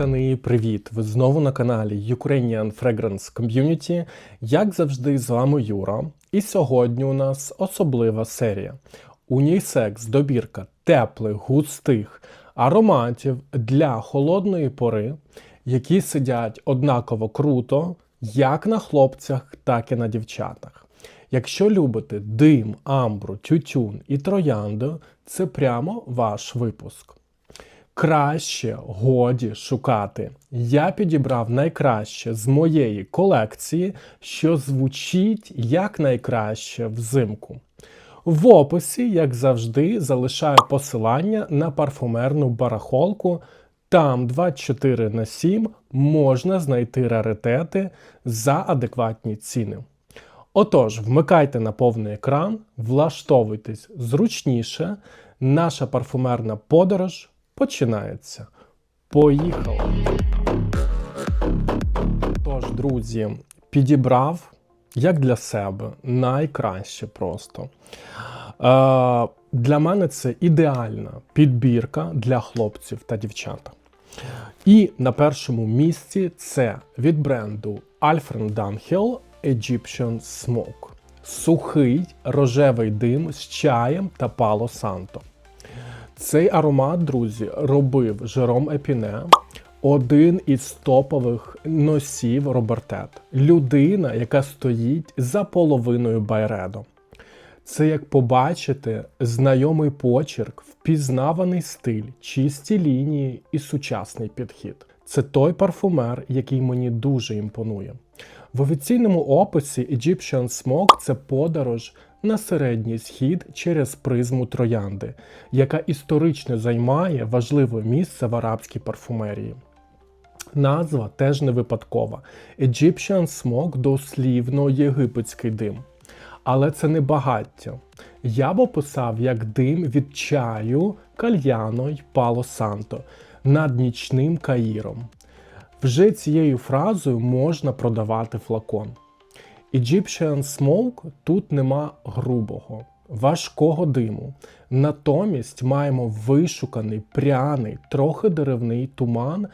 братани, привіт! Ви знову на каналі Ukrainian Fragrance Community. Як завжди, з вами Юра. І сьогодні у нас особлива серія. Унісекс добірка теплих, густих ароматів для холодної пори, які сидять однаково круто, як на хлопцях, так і на дівчатах. Якщо любите дим, амбру, тютюн і троянду, це прямо ваш випуск. Краще годі шукати. Я підібрав найкраще з моєї колекції, що звучить як найкраще взимку. В описі, як завжди, залишаю посилання на парфумерну барахолку. Там 24 на 7 можна знайти раритети за адекватні ціни. Отож, вмикайте на повний екран, влаштовуйтесь зручніше. Наша парфумерна подорож починається. Поїхали! Тож, друзі, підібрав як для себе найкраще просто. Е, для мене це ідеальна підбірка для хлопців та дівчат. І на першому місці це від бренду Alfred Dunhill Egyptian Smoke. Сухий рожевий дим з чаєм та пало санто. Цей аромат, друзі, робив Жером Епіне, один із топових носів Робертет. Людина, яка стоїть за половиною Байредо. Це як побачити знайомий почерк, впізнаваний стиль, чисті лінії і сучасний підхід. Це той парфумер, який мені дуже імпонує. В офіційному описі Egyptian Smoke це подорож на середній схід через призму троянди, яка історично займає важливе місце в арабській парфумерії. Назва теж не випадкова. Egyptian Smoke дослівно єгипетський дим. Але це не багаття. Я б описав як дим від чаю, кальяно й пало санто над нічним каїром. Вже цією фразою можна продавати флакон. Egyptian Smoke тут нема грубого, важкого диму. Натомість маємо вишуканий, пряний, трохи деревний туман,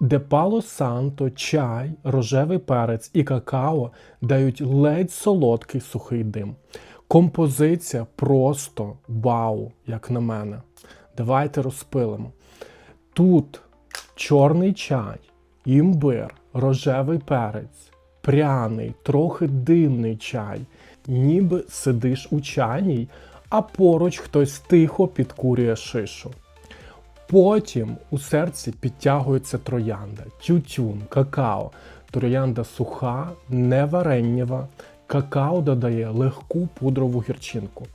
де пало санто, чай, рожевий перець і какао дають ледь солодкий сухий дим. Композиція просто вау, як на мене. Давайте розпилимо. Тут чорний чай, імбир, рожевий перець, пряний, трохи димний чай, ніби сидиш у чайній, а поруч хтось тихо підкурює шишу. Потім у серці підтягується троянда, тютюн, какао. Троянда суха, не вареннєва, какао додає легку пудрову гірчинку.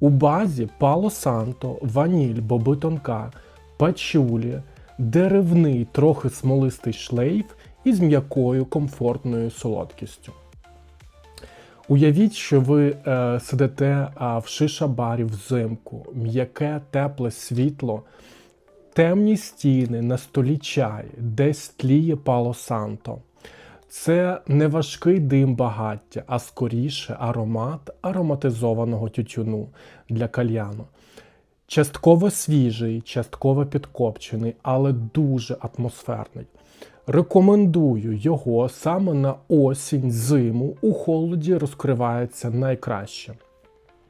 У базі пало санто, ваніль, боби тонка, пачулі, деревний, трохи смолистий шлейф із м'якою комфортною солодкістю. Уявіть, що ви е, сидите а, в шиша-барі взимку, м'яке, тепле світло, темні стіни, на столі чай, десь тліє пало санто. Це не важкий дим багаття, а скоріше аромат ароматизованого тютюну для кальяну. Частково свіжий, частково підкопчений, але дуже атмосферний. Рекомендую його саме на осінь, зиму, у холоді розкривається найкраще.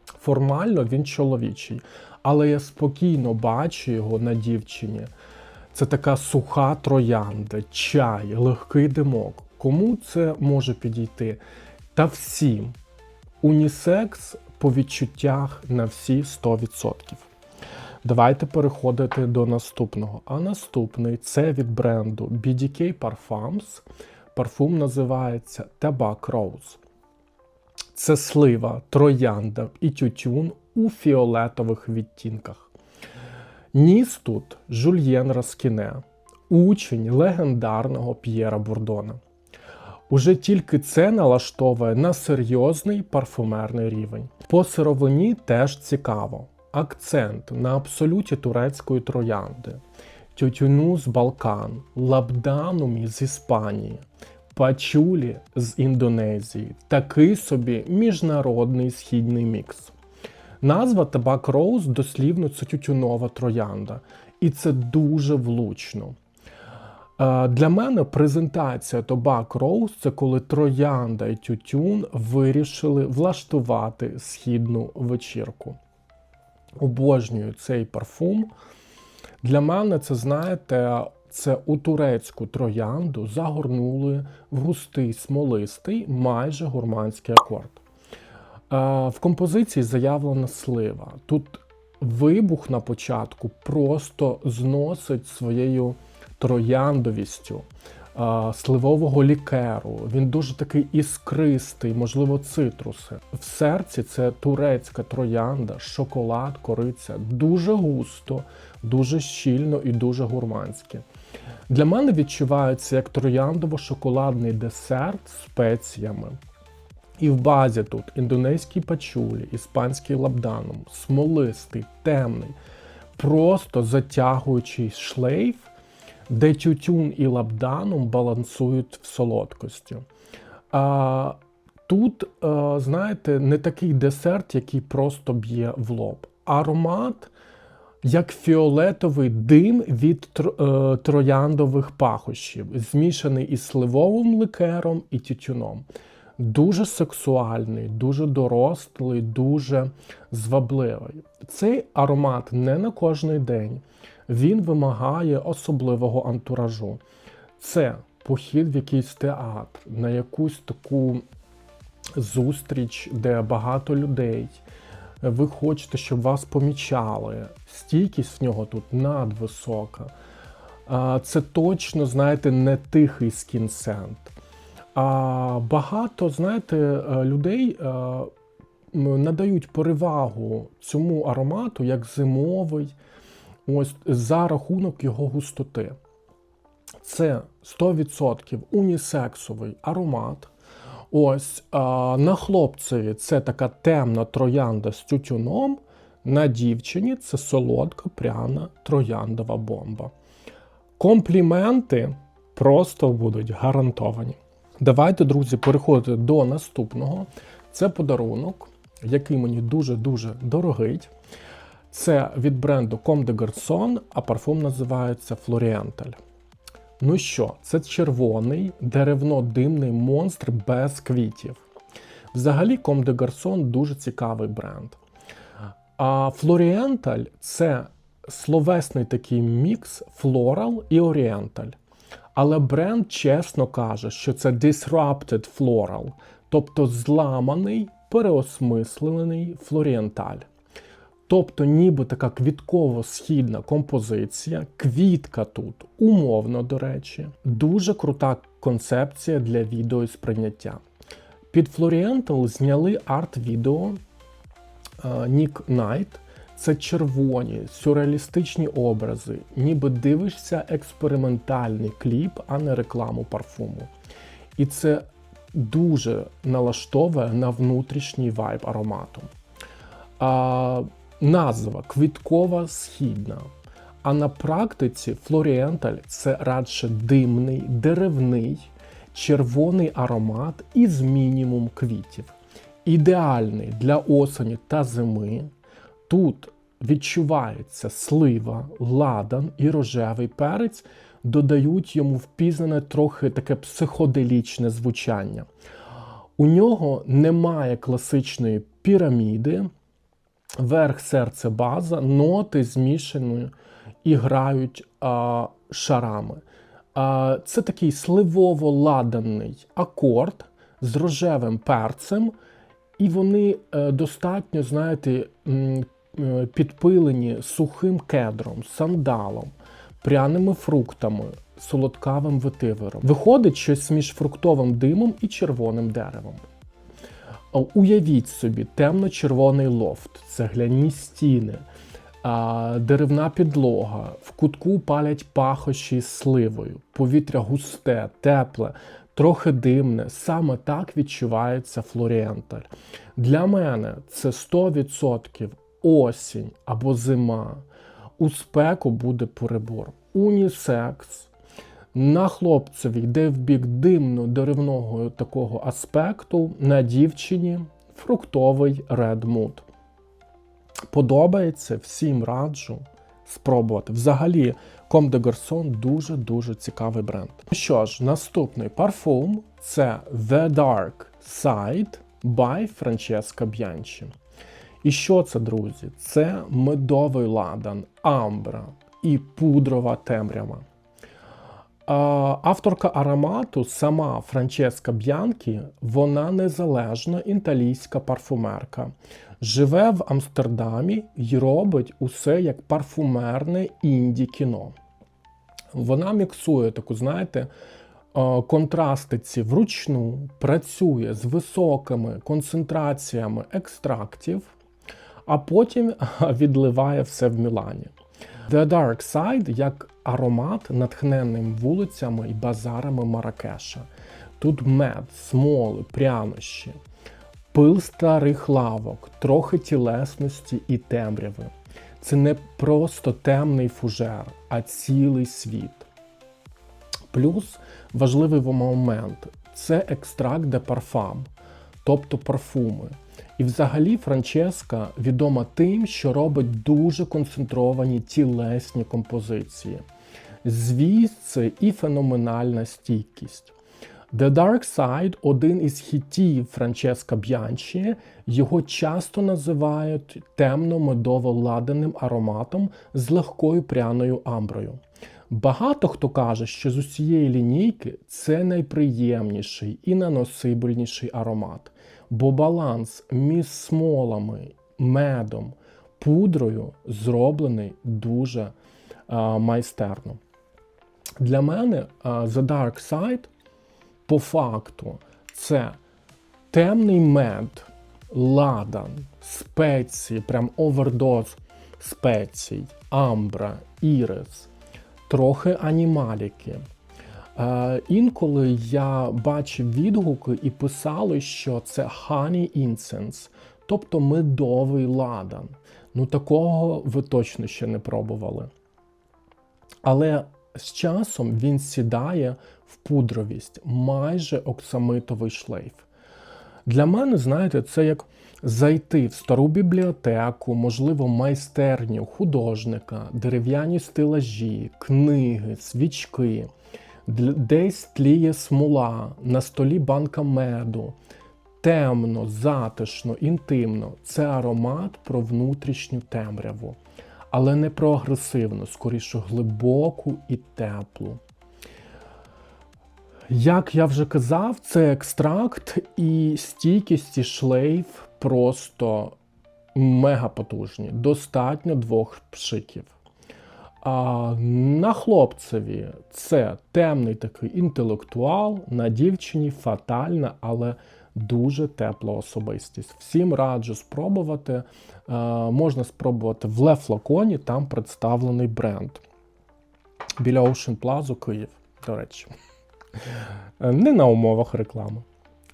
Формально він чоловічий, але я спокійно бачу його на дівчині. Це така суха троянда, чай, легкий димок. Кому це може підійти? Та всім. Унісекс по відчуттях на всі 100%. Давайте переходити до наступного. А наступний це від бренду BDK Parfums. Парфум називається Tabac Rose. Це слива, троянда і тютюн у фіолетових відтінках. Ніс тут Жульєн Раскіне, учень легендарного П'єра Бурдона. Уже тільки це налаштовує на серйозний парфумерний рівень. По сировині теж цікаво. Акцент на абсолюті турецької троянди, тютюну з Балкан, лабданумі з Іспанії, пачулі з Індонезії. Такий собі міжнародний східний мікс. Назва Табак Роуз дослівно це тютюнова троянда, і це дуже влучно. Е, Для мене презентація Tobacco Rose – це коли Троянда і Тютюн вирішили влаштувати східну вечірку. Обожнюю цей парфум. Для мене це, знаєте, це у турецьку троянду загорнули в густий смолистий, майже гурманський акорд. Е, В композиції заявлена слива. Тут вибух на початку просто зносить своєю трояндовістю сливового лікеру. Він дуже такий іскристий, можливо, цитруси. В серці це турецька троянда, шоколад, кориця. Дуже густо, дуже щільно і дуже гурманське. Для мене відчувається як трояндово-шоколадний десерт з спеціями. І в базі тут індонезький пачулі, іспанський лабданум, смолистий, темний, просто затягуючий шлейф, де тютюн і лабданум балансують в солодкості. А, тут, а, знаєте, не такий десерт, який просто б'є в лоб. Аромат як фіолетовий дим від е, трояндових пахощів, змішаний із сливовим ликером і тютюном. Дуже сексуальний, дуже дорослий, дуже звабливий. Цей аромат не на кожний день. Він вимагає особливого антуражу. Це похід в якийсь театр, на якусь таку зустріч, де багато людей. Ви хочете, щоб вас помічали. Стійкість в нього тут надвисока. Це точно, знаєте, не тихий скінсент. А багато, знаєте, е, людей е, надають перевагу цьому аромату як зимовий, ось за рахунок його густоти. Це 100% унісексовий аромат. Ось а, на хлопцеві це така темна троянда з тютюном. На дівчині це солодка пряна трояндова бомба. Компліменти просто будуть гарантовані. Давайте, друзі, переходити до наступного. Це подарунок, який мені дуже-дуже дорогий. Це від бренду Comme des Garçons, а парфум називається Floriental. Ну що, це червоний деревно-димний монстр без квітів. Взагалі, Comme des Garçons дуже цікавий бренд. А Floriental – це словесний такий мікс Floral і Oriental. Але бренд чесно каже, що це disrupted floral, тобто зламаний, переосмислений флорієнталь. Тобто, ніби така квітково-східна композиція, квітка тут, умовно, до речі, дуже крута концепція для відео і сприйняття. Під Floriental зняли арт-відео Нік Найт. Це червоні, сюрреалістичні образи, ніби дивишся експериментальний кліп, а не рекламу парфуму. І це дуже налаштовує на внутрішній вайб аромату. А, Назва квіткова східна. А на практиці флорієнталь це радше димний, деревний, червоний аромат із мінімум квітів. Ідеальний для осені та зими. Тут відчувається слива, ладан і рожевий перець, додають йому впізнане трохи таке психоделічне звучання. У нього немає класичної піраміди, верх серце база, ноти змішані і грають а, шарами. А, Це такий сливово-ладаний акорд з рожевим перцем. І вони е, достатньо, знаєте, е, підпилені сухим кедром, сандалом, пряними фруктами, солодкавим ветивером. Виходить щось між фруктовим димом і червоним деревом. Уявіть собі, темно-червоний лофт, цегляні стіни, деревна підлога, в кутку палять пахощі з сливою, повітря густе, тепле, трохи димне. Саме так відчувається флорієнталь. Для мене це 100% осінь або зима. У спеку буде перебор. Унісекс. На хлопцеві йде в бік димно-деревного такого аспекту, на дівчині фруктовий Red Mood. Подобається, всім раджу. спробувати. Взагалі, Comme des Garçons дуже-дуже цікавий бренд. Що ж, наступний парфум це The Dark Side by Francesca Bianchi. І що це, друзі? Це медовий ладан, амбра і пудрова темрява. Авторка аромату, сама Франческа Б'янкі, вона незалежна італійська парфумерка. Живе в Амстердамі і робить усе як парфумерне інді кіно. Вона міксує таку, знаєте, е, контрасти ці вручну, працює з високими концентраціями екстрактів, а потім відливає все в Мілані. The Dark Side як аромат, натхненним вулицями і базарами Маракеша. Тут мед, смоли, прянощі, пил старих лавок, трохи тілесності і темряви. Це не просто темний фужер, а цілий світ. Плюс важливий момент це екстракт де парфам, тобто парфуми. І взагалі Франческа відома тим, що робить дуже концентровані тілесні композиції. Звідси і феноменальна стійкість. The Dark Side один із хітів Франческа Б'янчі. Його часто називають темно-медово-ладаним ароматом з легкою пряною амброю. Багато хто каже, що з усієї лінійки це найприємніший і наносибельніший аромат, бо баланс між смолами, медом, пудрою зроблений дуже а, майстерно. Для мене а, The Dark Side по факту це темний мед, ладан, спеції, прям овердоз спецій, амбра, ірис, трохи анімаліки. Е, інколи я бачив відгуки і писали, що це honey incense, тобто медовий ладан. Ну такого ви точно ще не пробували. Але з часом він сідає в пудровість, майже оксамитовий шлейф. Для мене, знаєте, це як зайти в стару бібліотеку, можливо, майстерню художника, дерев'яні стелажі, книги, свічки, десь тліє смола, на столі банка меду. Темно, затишно, інтимно це аромат про внутрішню темряву, але не про агресивну, скоріше глибоку і теплу. Як я вже казав, це екстракт і стійкість і шлейф просто мега потужні. Достатньо двох пшиків. А на хлопцеві це темний такий інтелектуал, на дівчині фатальна, але дуже тепла особистість. Всім раджу спробувати. А, можна спробувати в Ле Флаконі, там представлений бренд. Біля Ocean Plaza Київ, до речі. Не на умовах реклами.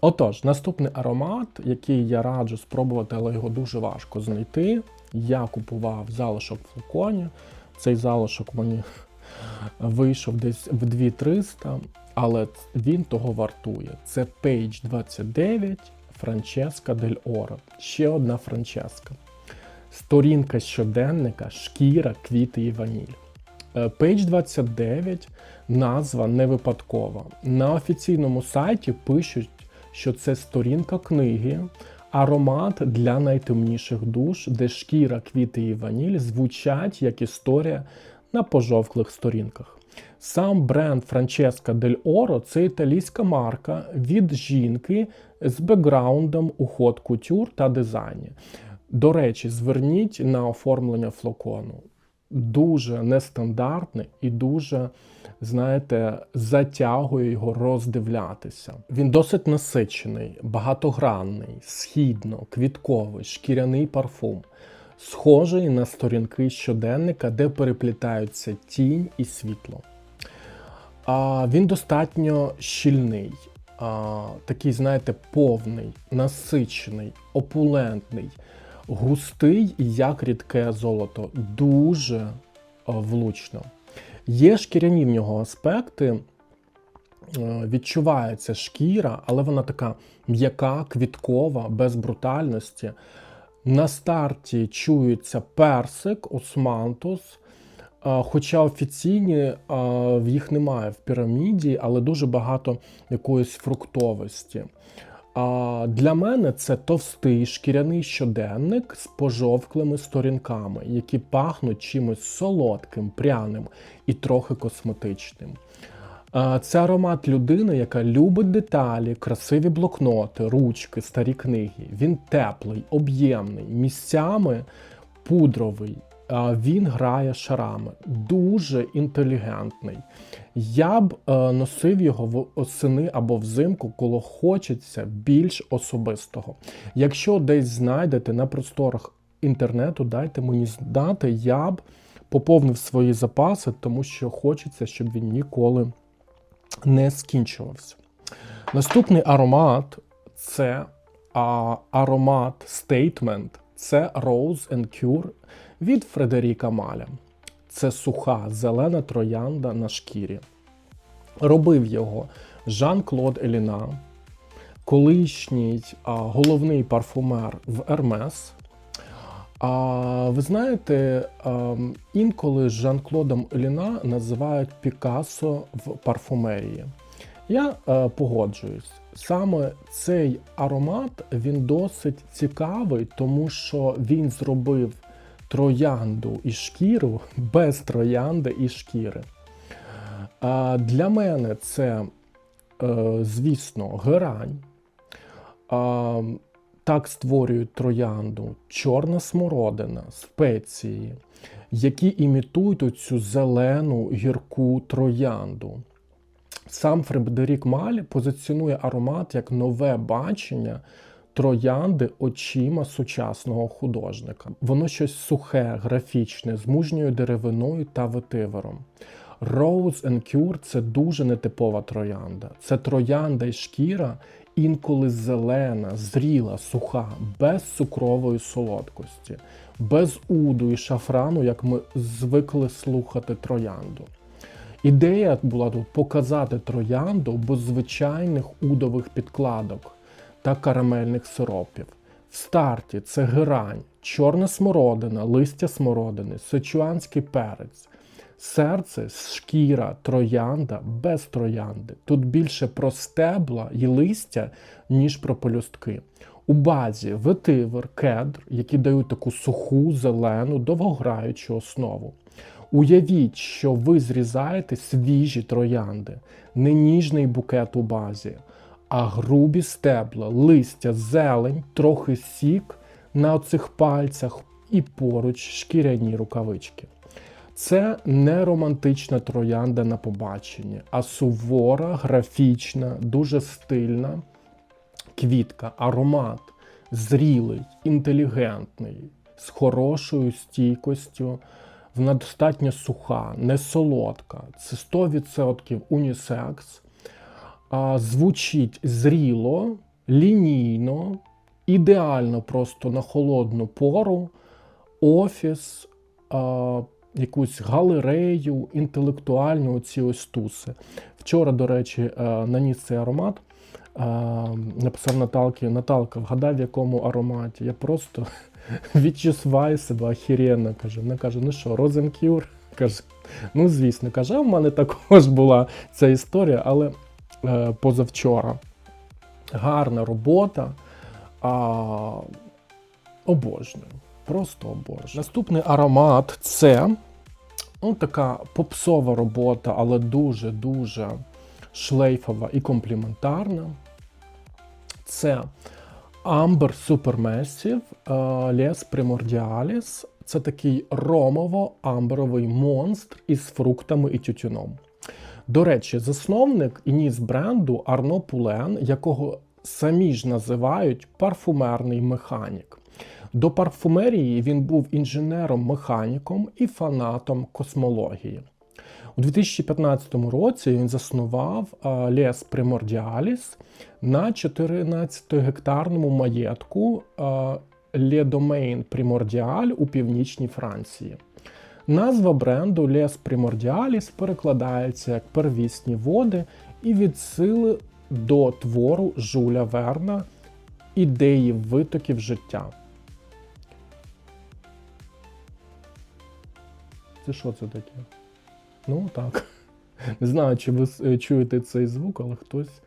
Отож, наступний аромат, який я раджу спробувати, але його дуже важко знайти. Я купував залишок в флаконі. Цей залишок мені вийшов десь в 2300, але він того вартує. Це Page 29 Франческа Дель Оро. Ще одна Франческа. Сторінка щоденника, шкіра, квіти і ваніль. Page 29 назва не випадкова. На офіційному сайті пишуть, що це сторінка книги, аромат для найтемніших душ, де шкіра, квіти і ваніль звучать як історія на пожовклих сторінках. Сам бренд Francesca Del Oro це італійська марка від жінки з бекграундом у ход кутюр та дизайні. До речі, зверніть на оформлення флакону. Дуже нестандартний і дуже, знаєте, затягує його роздивлятися. Він досить насичений, багатогранний, східно-квітковий, шкіряний парфум, схожий на сторінки щоденника, де переплітаються тінь і світло. А Він достатньо щільний, а, такий, знаєте, повний, насичений, опулентний, густий як рідке золото. Дуже влучно. Є шкіряні в нього аспекти. е, Відчувається шкіра, але вона така м'яка, квіткова, без брутальності. На старті чується персик, османтус, Хоча офіційні в їх немає в піраміді, але дуже багато якоїсь фруктовості. А Для мене це товстий шкіряний щоденник з пожовклими сторінками, які пахнуть чимось солодким, пряним і трохи косметичним. Це аромат людини, яка любить деталі, красиві блокноти, ручки, старі книги. Він теплий, об'ємний, місцями пудровий. Він грає шарами, дуже інтелігентний. Я б е, носив його в осени або взимку, коли хочеться більш особистого. Якщо десь знайдете на просторах інтернету, дайте мені знати, я б поповнив свої запаси, тому що хочеться, щоб він ніколи не скінчувався. Наступний аромат це а, аромат Statement. Це Rose and Cure від Фредеріка Маля. Це суха зелена троянда на шкірі. Робив його Жан-Клод Еліна, колишній а, головний парфумер в Ермес. А ви знаєте, а, інколи Жан-Клодом Еліна називають Пікассо в парфумерії. Я а, погоджуюсь. Саме цей аромат він досить цікавий, тому що він зробив троянду і шкіру без троянди і шкіри. А Для мене це, е, звісно, герань. Так створюють троянду, чорна смородина, спеції, які імітують цю зелену гірку троянду. Сам Фредерік Маль позиціонує аромат як нове бачення троянди очима сучасного художника. Воно щось сухе, графічне, з мужньою деревиною та ветивером. Rose Cure – це дуже нетипова троянда. Це троянда й шкіра, інколи зелена, зріла, суха, без цукрової солодкості, без уду і шафрану, як ми звикли слухати троянду. Ідея була тут показати троянду без звичайних удових підкладок та карамельних сиропів. В старті це герань, чорна смородина, листя смородини, сичуанський перець, серце, шкіра, троянда без троянди. Тут більше про стебла і листя, ніж про полюстки. У базі ветивер, кедр, які дають таку суху, зелену, довгограючу основу. Уявіть, що ви зрізаєте свіжі троянди, не ніжний букет у базі, а грубі стебла, листя, зелень, трохи сік на оцих пальцях і поруч шкіряні рукавички. Це не романтична троянда на побаченні, а сувора, графічна, дуже стильна квітка, аромат, зрілий, інтелігентний, з хорошою стійкостю. Вона достатньо суха, не солодка. Це 100% унісекс. Звучить зріло, лінійно, ідеально просто на холодну пору, офіс, якусь галерею, інтелектуальну ці ось туси. Вчора, до речі, наніс цей аромат. Написав Наталки, Наталка, вгадай, в якому ароматі. Я просто відчуваю себе охеренно, каже. Вона каже, ну що, Розенкюр? Каже, ну звісно, каже, а в мене також була ця історія, але е, позавчора. Гарна робота. А, Обожнюю. Просто обожнюю. Наступний аромат це ну, така попсова робота, але дуже-дуже шлейфова і компліментарна. Це Amber Supermassive Les Primordialis. Це такий ромово-амбровий монстр із фруктами і тютюном. До речі, засновник і ніс бренду Арно Пулен, якого самі ж називають парфумерний механік. До парфумерії він був інженером-механіком і фанатом космології. У 2015 році він заснував Лес Примордіаліс на 14-гектарному маєтку Domaine Primordial у північній Франції. Назва бренду Les Primordialis перекладається як первісні води і відсили до твору Жуля Верна ідеї витоків життя. Це що це таке? Ну так. Не знаю, чи ви чуєте цей звук, але хтось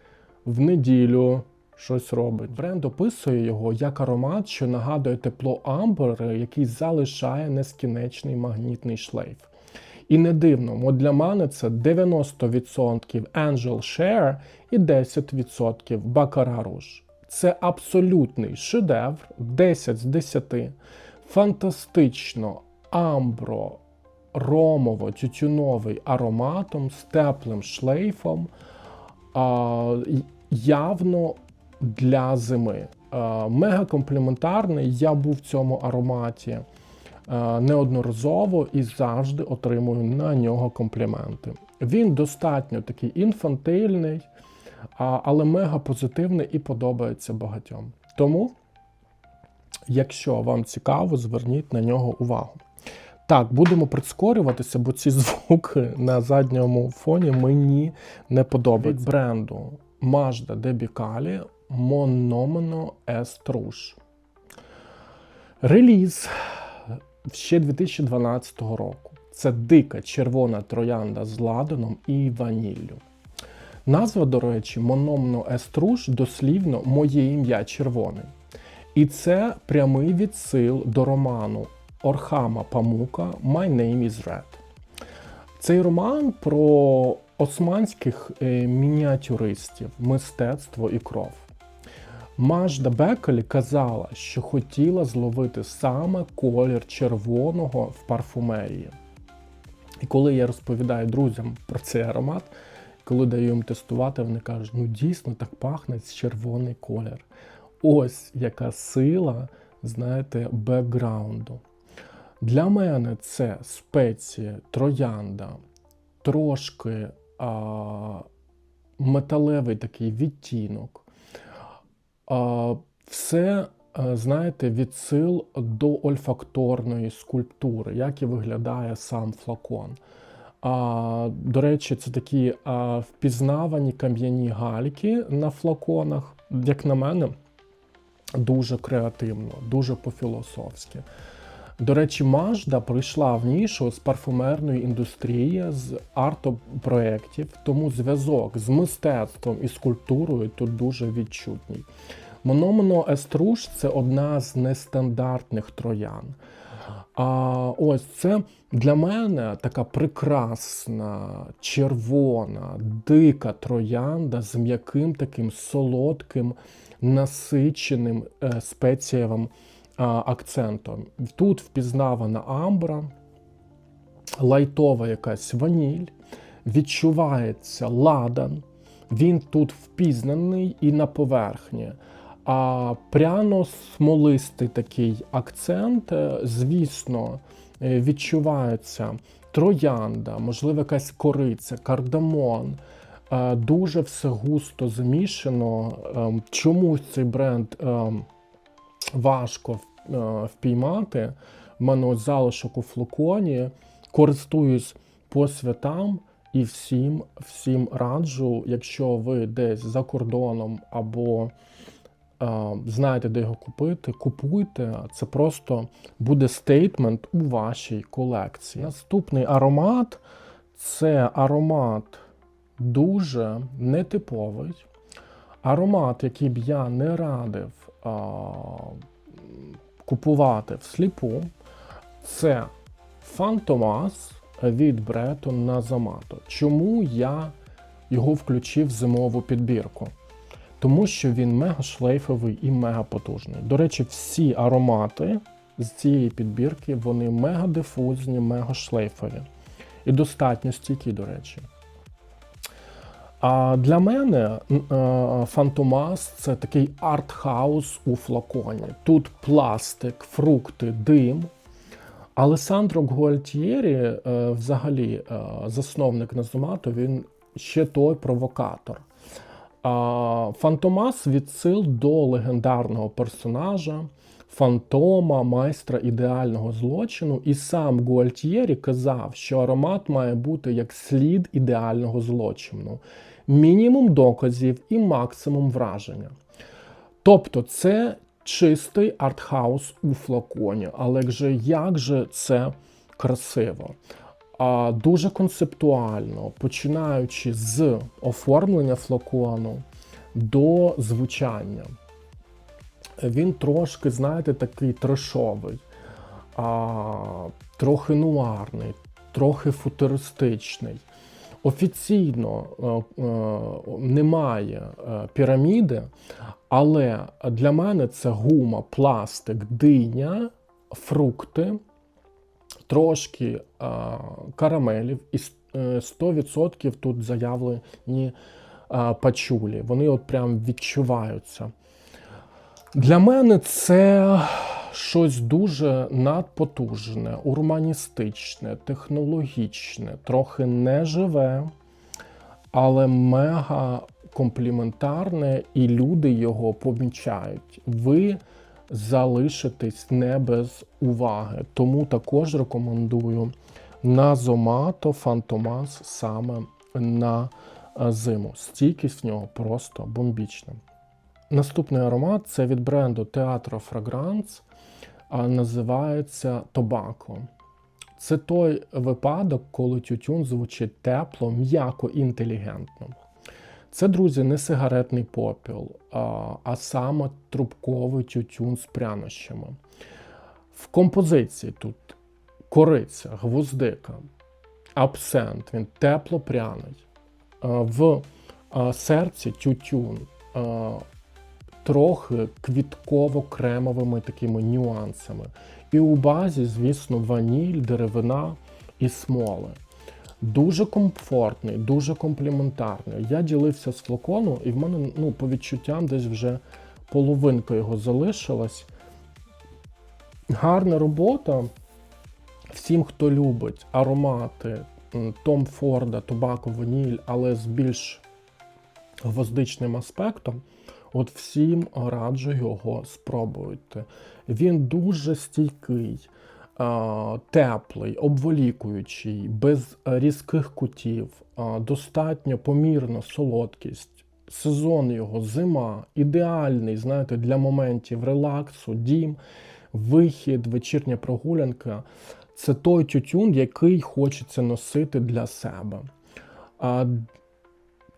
в неділю щось робить. Бренд описує його як аромат, що нагадує тепло амбери, який залишає нескінчений магнітний шлейф. І не дивно, от для мене це 90% Angel Share і 10% Baccarat Rouge. Це абсолютний шедевр, 10 з 10. Фантастично амбро ромово-тютюновий ароматом з теплим шлейфом, явно для зими. А, Мега компліментарний. Я був в цьому ароматі неодноразово і завжди отримую на нього компліменти. Він достатньо такий інфантильний, але мега позитивний і подобається багатьом. Тому, якщо вам цікаво, зверніть на нього увагу. Так, будемо прискорюватися, бо ці звуки на задньому фоні мені не подобаються. Від бренду Mazda Bicali Monomeno S Rouge. Реліз ще 2012 року. Це дика червона троянда з ладаном і ваніллю. Назва, до речі, S Rouge дослівно моє ім'я червоне. І це прямий відсил до роману Орхама Памука My Name is Red. Цей роман про османських е, мініатюристів, мистецтво і кров. Мажда Бекелі казала, що хотіла зловити саме колір червоного в парфумерії. І коли я розповідаю друзям про цей аромат, коли даю їм тестувати, вони кажуть, ну дійсно так пахне червоний колір. Ось яка сила, знаєте, бекграунду. Для мене це спеція, троянда, трошки а, металевий такий відтінок. Все, знаєте, знаєте, відсил до ольфакторної скульптури, як і виглядає сам флакон. До речі, це такі впізнавані кам'яні гальки на флаконах, як на мене, дуже креативно, дуже по-філософськи. До речі, Мажда прийшла в нішу з парфумерної індустрії, з арт-проєктів, тому зв'язок з мистецтвом і скульптурою тут дуже відчутний. Мономено Еструш це одна з нестандартних троян. А ось це для мене така прекрасна, червона, дика троянда з м'яким таким солодким, насиченим е, спецієвим акцентом. Тут впізнавана амбра, лайтова якась ваніль, відчувається ладан. Він тут впізнаний і на поверхні. А пряно-смолистий такий акцент, е, звісно, е, відчувається троянда, можливо, якась кориця, кардамон. Е, Дуже все густо замішано. Ем, Чомусь цей бренд ем, важко е, впіймати. В мене ось залишок у флаконі. Користуюсь по святам і всім, всім раджу, якщо ви десь за кордоном або е, знаєте, де його купити, купуйте. Це просто буде стейтмент у вашій колекції. Наступний аромат це аромат дуже нетиповий. Аромат, який б я не радив купувати всліпу, це Фантомас від Бретон на Замато. Чому я його включив в зимову підбірку? Тому що він мега шлейфовий і мега потужний. До речі, всі аромати з цієї підбірки вони мега дифузні, мега шлейфові. І достатньо стійкі, до речі. А для мене Фантомас це такий арт-хаус у флаконі. Тут пластик, фрукти, дим. Алесандро Гуальтієрі, е, взагалі, е, засновник Назумату, він ще той провокатор. Фантомас відсил до легендарного персонажа, фантома, майстра ідеального злочину. І сам Гуальтієрі казав, що аромат має бути як слід ідеального злочину, мінімум доказів і максимум враження. Тобто, це чистий артхаус у флаконі, але же як же це красиво. а, дуже концептуально, починаючи з оформлення флакону до звучання. Він трошки, знаєте, такий трешовий, а, трохи нуарний, трохи футуристичний. Офіційно е, е, немає е, піраміди, але для мене це гума, пластик, диня, фрукти, трошки карамелів і е, 100% тут заявлені пачулі. Вони от прям відчуваються. Для мене це щось дуже надпотужне, урбаністичне, технологічне, трохи неживе, але мега компліментарне, і люди його помічають. Ви залишитесь не без уваги. Тому також рекомендую Назомато Фантомас саме на е, зиму. Стійкість в нього просто бомбічна. Наступний аромат це від бренду Teatro Fragrance, називається Tobacco. Це той випадок, коли тютюн звучить тепло, м'яко, інтелігентно. Це, друзі, не сигаретний попіл, а, саме трубковий тютюн з прянощами. В композиції тут кориця, гвоздика, абсент, він тепло-пряний. В а, серці тютюн трохи квітково-кремовими такими нюансами. І у базі, звісно, ваніль, деревина і смоли. Дуже комфортний, дуже компліментарний. Я ділився з флакону, і в мене, ну, по відчуттям, десь вже половинка його залишилась. Гарна робота. Всім, хто любить аромати Том Форда, Тобако, Ваніль, але з більш гвоздичним аспектом, от всім раджу його спробуйте. Він дуже стійкий, теплий, обволікуючий, без різких кутів, достатньо помірна солодкість. Сезон його зима, ідеальний, знаєте, для моментів релаксу, дім, вихід, вечірня прогулянка. Це той тютюн, який хочеться носити для себе. А,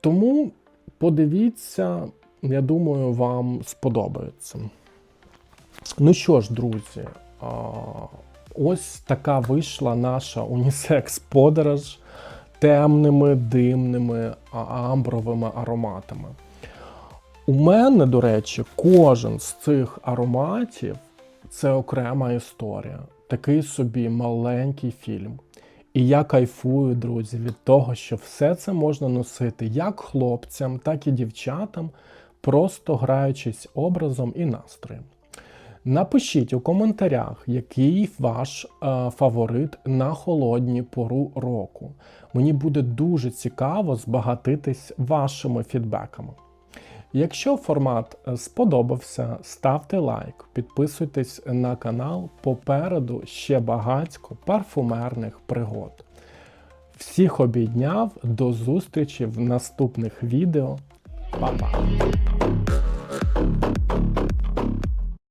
тому подивіться, я думаю, вам сподобається. Ну що ж, друзі, ось така вийшла наша унісекс-подорож темними, димними, амбровими ароматами. У мене, до речі, кожен з цих ароматів це окрема історія, такий собі маленький фільм. І я кайфую, друзі, від того, що все це можна носити як хлопцям, так і дівчатам, просто граючись образом і настроєм. Напишіть у коментарях, який ваш е, фаворит на холодні пору року. Мені буде дуже цікаво збагатитись вашими фідбеками. Якщо формат е, сподобався, ставте лайк, підписуйтесь на канал. Попереду ще багатько парфумерних пригод. Всіх обійняв, до зустрічі в наступних відео. 办法。